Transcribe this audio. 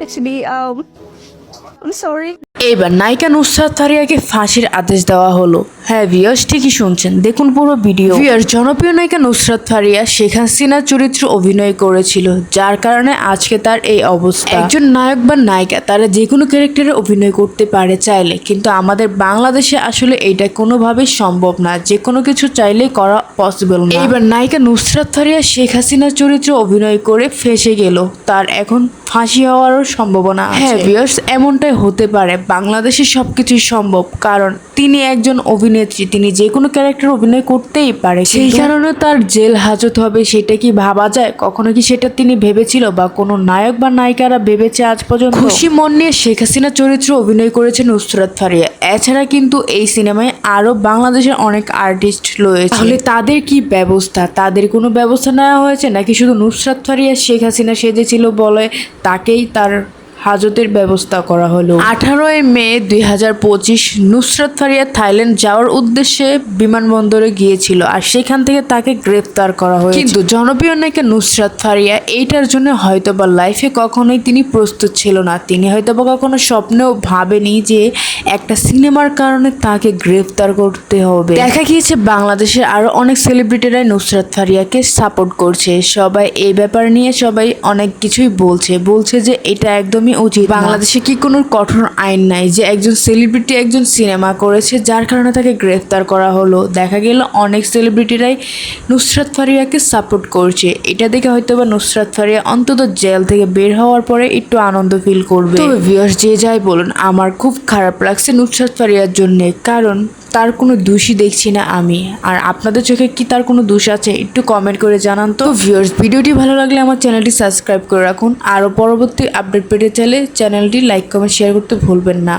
Actually, um, I'm sorry. এবার নায়িকা নুসরাত ফারিয়াকে ফাঁসির আদেশ দেওয়া হলো। হ্যাঁ ভিয়ার্স ঠিকই শুনছেন। দেখুন পুরো ভিডিও ভিয়ার্স জনপ্রিয় নায়িকা নুসরাত ফারিয়া শেখ হাসিনার চরিত্রে অভিনয় করেছিল যার কারণে আজকে তার এই অবস্থা। একজন নায়ক বা নায়িকা তারা যে কোনো ক্যারেক্টারে অভিনয় করতে পারে চাইলে কিন্তু আমাদের বাংলাদেশে আসলে এটা কোনোভাবেই সম্ভব না। যে কোনো কিছু চাইলেই করা পসিবল না। এবার নায়িকা নুসরাত ফারিয়া শেখ হাসিনার চরিত্রে অভিনয় করে ফেসে গেল। তার এখন ফাঁসি হওয়ারও সম্ভাবনা হ্যাঁ ভিয়ার্স এমনটাই হতে পারে। বাংলাদেশে সব কিছুই সম্ভব। কারণ তিনি একজন অভিনেত্রী তিনি যে কোনো ক্যারেক্টার অভিনয় করতেই পারে সেই কারণে তার জেল হাজত হবে সেটা কি ভাবা যায়? কখনো কি সেটা তিনি ভেবেছিল বা কোনো নায়ক বা নায়িকারা ভেবেছে আজ পর্যন্ত? খুশি মন নিয়ে শেখ হাসিনা চরিত্রে অভিনয় করেছে নুসরাত ফারিয়া। এছাড়া কিন্তু এই সিনেমায় আরও বাংলাদেশের অনেক আর্টিস্ট রয়েছে। তাহলে তাদের কি ব্যবস্থা? তাদের কোনো ব্যবস্থা নেওয়া হয়েছে? নাকি শুধু নুসরাত ফারিয়া শেখ হাসিনা সেজেছিল বলে তাকেই তার হাজতের ব্যবস্থা করা হলো। আঠারোই মে দুই হাজার পঁচিশ নুসরাত ফারিয়া থাইল্যান্ড যাওয়ার উদ্দেশ্যে বিমানবন্দরে গিয়েছিল আর সেখান থেকে তাকে গ্রেফতার করা হয়েছে। কিন্তু জনপ্রিয় নায়িকা নুসরাত ফারিয়া এইটার জন্য হয়তো বা লাইফে কখনোই তিনি প্রস্তুত ছিল না। তিনি হয়তো বা কখনো স্বপ্নেও ভাবেনি যে একটা সিনেমার কারণে তাকে গ্রেফতার করতে হবে। দেখা গিয়েছে বাংলাদেশের আরও অনেক সেলিব্রিটিরাই নুসরাত ফারিয়াকে সাপোর্ট করছে। সবাই এই ব্যাপার নিয়ে সবাই অনেক কিছুই বলছে। বলছে যে এটা একদমই উচিত বাংলাদেশে কি কোনো কঠোর আইন নাই যে একজন সেলিব্রিটি একজন সিনেমা করেছে যার কারণে তাকে গ্রেফতার করা হলো? দেখা গেল অনেক সেলিব্রিটিরাই নুসরাত ফারিয়াকে সাপোর্ট করছে। এটা দেখে হয়তো বা নুসরাত ফারিয়া অন্তত জেল থেকে বের হওয়ার পরে একটু আনন্দ ফিল করবে। তবে ভিউয়ার্স যে যাই বলুন আমার খুব খারাপ লাগছে নুসরাত ফারিয়ার জন্যে। কারণ তার কোনো দোষই দেখছি না আমি। আর আপনাদের চোখে কি তার কোনো দোষ আছে, একটু কমেন্ট করে জানান তো। ভিউয়ার্স ভিডিওটি ভালো লাগলে আমার চ্যানেলটি সাবস্ক্রাইব করে রাখুন। আরও পরবর্তী আপডেট পেতে চাইলে চ্যানেলটি লাইক কমেন্ট শেয়ার করতে ভুলবেন না।